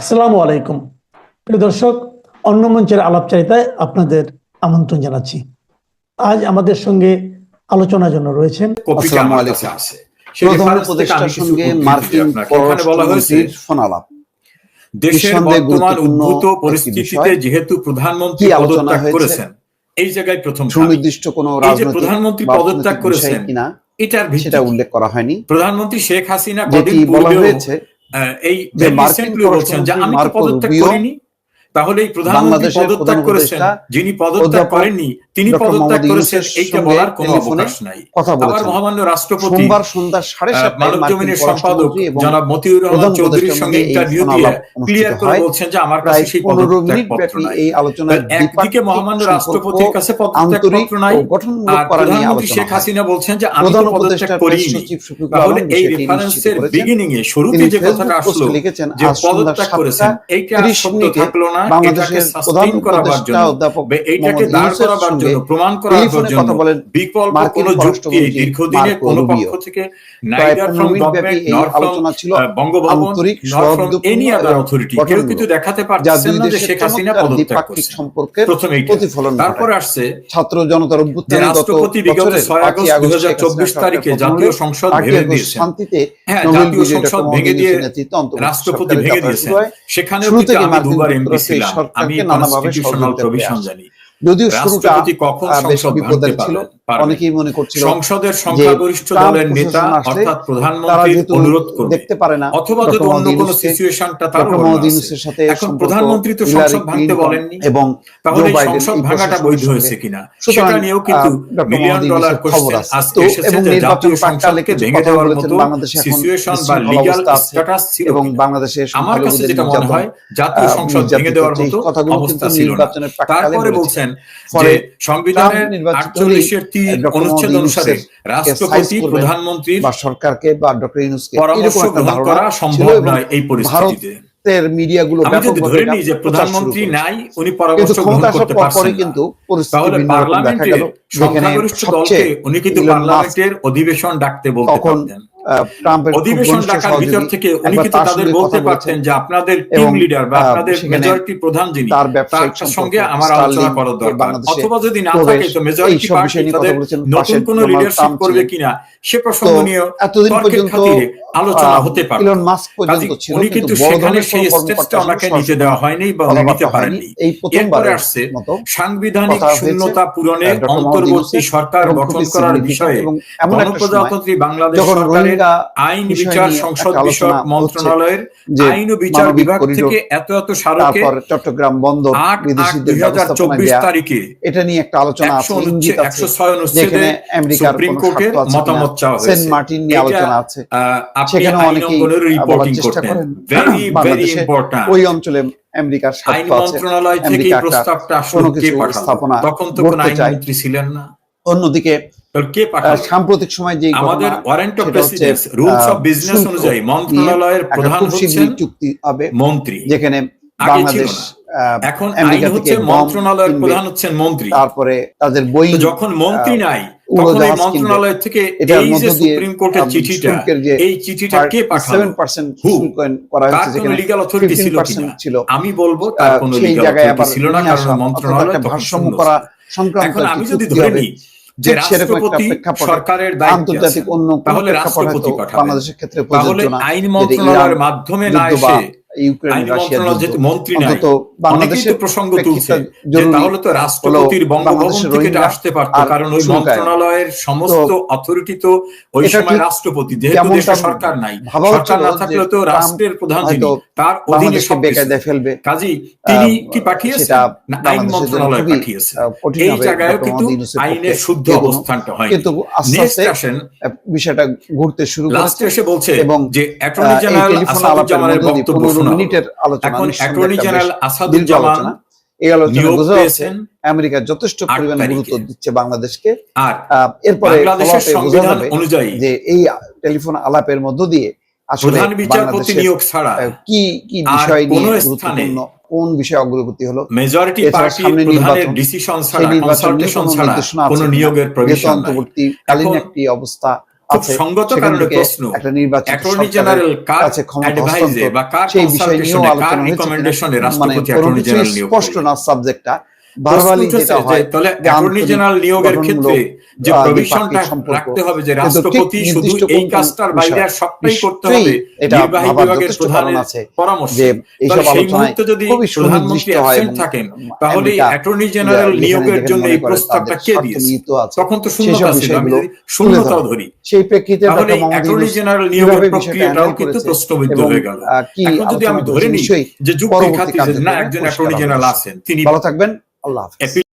আসসালামু আলাইকুম। প্রিয় দর্শক অন্য মঞ্চের আলাপচারিতায় আপনাদের আমন্ত্রণ জানাচ্ছি। আজ আমাদের সঙ্গে আলোচনার জন্য রয়েছেন যেহেতু প্রধানমন্ত্রী এই জায়গায় প্রথম সুনির্দিষ্ট কোন প্রধানমন্ত্রী পদত্যাগ করেছেন কিনা এটার উল্লেখ করা হয়নি। প্রধানমন্ত্রী শেখ হাসিনা বলা হয়েছে এই বলছেন যে আমি তো পদত্যাগ করিনি তাহলে এই প্রধানমন্ত্রী পদত্যাগ করেছেন। যিনি পদত্যাগ করেননি তিনি পদত্যাগ করেছেন এইটা বলার কোন অবকাশ নাই। আবার মহামান্য রাষ্ট্রপতি সোমবার সন্ধ্যা সাড়ে মানব জমিনের সম্পাদক জনাব মতিউর রহমান চৌধুরীর সঙ্গে ইন্টারভিউ দিয়ে ক্লিয়ার করে বলছেন যে আমার কাছে সেই পদত্যাগ পত্র নাই। এই আলোচনা একদিকে মহামান্য রাষ্ট্রপতির কাছে পদত্যাগ পত্র নাই আর প্রধানমন্ত্রী শেখ হাসিনা বলছেন যে আমি তো পদত্যাগ করিনি। তাহলে এই রেফারেন্সের বিগিনিং এ শুরুতে যে কথাটা আসলো যে পদত্যাগ করেছেন এইটা সত্য থাকল না বাংলাদেশের প্রধান আসছে ছাত্র জনতার অভ্যুত্থানে গত বিগত 6 আগস্ট 2024 তারিখে জাতীয় সংসদ ভেঙে দিয়েছে শান্তিতে জাতীয় সংসদ ভেঙে দিয়ে রাষ্ট্রপতি ভেঙে দিয়েছে সেখানেও দুবার এমপি আমি কনস্টিটিউশনাল প্রভিশন জানি যদিও শুরুটা বিপদের ছিল অনেকেই মনে করছিল সংসদের সংখ্যাগরিষ্ঠ দলের নেতা অর্থাৎ প্রধানমন্ত্রী অনুরোধ করবে। দেখতে পারে না অথবা যদি অন্য কোনো সিচুয়েশনটা তার সাথে এখন প্রধানমন্ত্রী তো সংসদ ভাঙতে বলেননি। এবং তাহলে সংসদ ভাঙাটা বৈধ হয়েছে কিনা? সেটা নিয়েও কিন্তু মিলিয়ন ডলার খবর এবং নির্বাচন ভেঙে দেওয়ার মতো সিচুয়েশন বা লিগ্যাল স্ট্যাটাস ছিল এবং বাংলাদেশে আমার কাছে যেটা মনে হয় জাতীয় সংসদ ভেঙে দেওয়ার মতো বলছেন বলেন ফলে সংবিধানের আটচল্লিশের তিন অনুচ্ছেদ অনুসারে রাষ্ট্রপতি প্রধানমন্ত্রী বা সরকারকে বা ডক্টর ইউনুসকে। পরামর্শ গ্রহণ করা সম্ভব নয় এই পরিস্থিতিতে। অধিবেশন ডাকতে বলতে পারতেন। অধিবেশন সাংবিধানিক শূন্যতা পূরণে অন্তর্বর্তী সরকার গঠন করার বিষয়ে গণপ্রজাতন্ত্রী বাংলাদেশ সরকারের জায়গা আইন বিচার সংসদ বিষয়ক মন্ত্রণালয়ের আইন ও বিচার বিভাগ থেকে এত এত স্মারকে চট্টগ্রাম বন্দর তারিখে এটা নিয়ে একটা আলোচনা আছে আছে যেখানে আমেরিকার মতামত চাওয়া হয়েছে। সেন্ট মার্টিন নিয়ে আলোচনা আছে। সেখানে রিপোর্টিং ওই অঞ্চলে আমেরিকার স্বার্থ আছে। আমেরিকা কোনো কিছু ছিলেন অন্যদিকে সাম্প্রতিক সময় যে আমাদের warrant of precedence rules of business অনুযায়ী মন্ত্রণালয়ের প্রধান হচ্ছেন চুক্তি হবে মন্ত্রী। যেখানে বাংলাদেশ এখন হচ্ছে মন্ত্রণালয়ের প্রধান হচ্ছেন মন্ত্রী। তারপরে তাদের বই যখন মন্ত্রী নাই মন্ত্রণালয় থেকে এই যে সুপ্রিম কোর্টের চিঠিটা এই চিঠিটা কে পাঠালো? 7% করা হয়েছে যেখানে লিগ্যাল অথরিটি ছিল ছিল। আমি বলব তার কোনো লিগ্যাল অথরিটি ছিল না কারণ মন্ত্রণালয় ভারসাম্য করা সংক্রান্ত আমি যদি ধরে নিই যে রাষ্ট্রপতি সরকারের আন্তর্জাতিক অন্য তাহলে রাষ্ট্রপতি বাংলাদেশের ক্ষেত্রে তাহলে আইন মন্ত্রণালয়ের মাধ্যমে না এসে ইউক্রেন মন্ত্রী নাই বাংলাদেশের প্রসঙ্গ তুলছে তাহলে তো রাষ্ট্রপতির বঙ্গভবন থেকে আসতে কারণ ওই মন্ত্রণালয়ের সমস্ত অথরিটি তো ওই সময় রাষ্ট্রপতি যেহেতু দেশে সরকার নাই। সরকার না থাকলে তো রাষ্ট্রের প্রধান যিনি তার অধীনে সব ফেলবে। কাজী তিনি কি আইন মন্ত্রণালয় পাঠিয়েছে। এই জায়গায় কিন্তু আইনের শুদ্ধ অবস্থানটা হয় কিন্তু আস্তে আস্তে বিষয়টা ঘুরতে শুরু করে লাস্টে এসে বলছে এবং যে অ্যাটর্নি জেনারেল আসাদুজ্জামানের বক্তব্য পনেরো মিনিটের আলোচনা এখন অ্যাটর্নি জেনারেল আসাদুজ্জামান এই আলোচনা বোঝা যাচ্ছে আমেরিকা যথেষ্ট পরিমাণ। গুরুত্ব দিচ্ছে বাংলাদেশকে। আর এরপরে বোঝা যাবে যে এই টেলিফোন আলাপের মধ্য দিয়ে আসলে বিচারপতি নিয়োগ ছাড়া কি কি বিষয় নিয়ে গুরুত্বপূর্ণ কোন বিষয়ে অগ্রগতি হলো মেজরিটি পার্টির প্রধানের ডিসিশন ছাড়া কনসালটেশন ছাড়া কোনো নিয়োগের যেহেতু প্রভিশন নাই। অন্তর্বর্তীকালীন একটি অবস্থা খুব সঙ্গত কারণে প্রশ্ন। একটা অ্যাটর্নি জেনারেল কার অ্যাডভাইজে বা কার সেই বিষয় নিয়েও আলোচনা হয়েছে মানে রাষ্ট্রপতি অ্যাটর্নি জেনারেল স্পষ্ট না সাবজেক্টটা ভার্বালি যেটা হয় তাহলে অ্যাটর্নি জেনারেল নিয়োগের ক্ষেত্রে যে প্রভিশনটা রাখতে হবে যে রাষ্ট্রপতি শুধু এই কাজটার বাইরে আর সবটাই করতে হবে এটা নির্বাহী বিভাগের প্রধানের আছে পরামর্শ। যে এইসব আলোচনায় যদি প্রধানমন্ত্রী অ্যাবসেন্ট থাকেন তাহলে অ্যাটর্নি জেনারেল নিয়োগের জন্য এই প্রস্তাবটা কে দিয়েছে? তখন তো শূন্যতা ছিল আমি যদি শূন্যতাও ধরি। সেই প্রেক্ষিতে তাহলে অ্যাটর্নি জেনারেল নিয়োগের প্রক্রিয়াটাও কিন্তু প্রশ্নবিদ্ধ হয়ে গেল। এখন যদি আমি ধরে নিই যে যুক্তি পরবর্তী না একজন অ্যাটর্নি জেনারেল আছেন তিনি ভালো থাকবেন আল্লাহ হাফেজ অ্যাপিল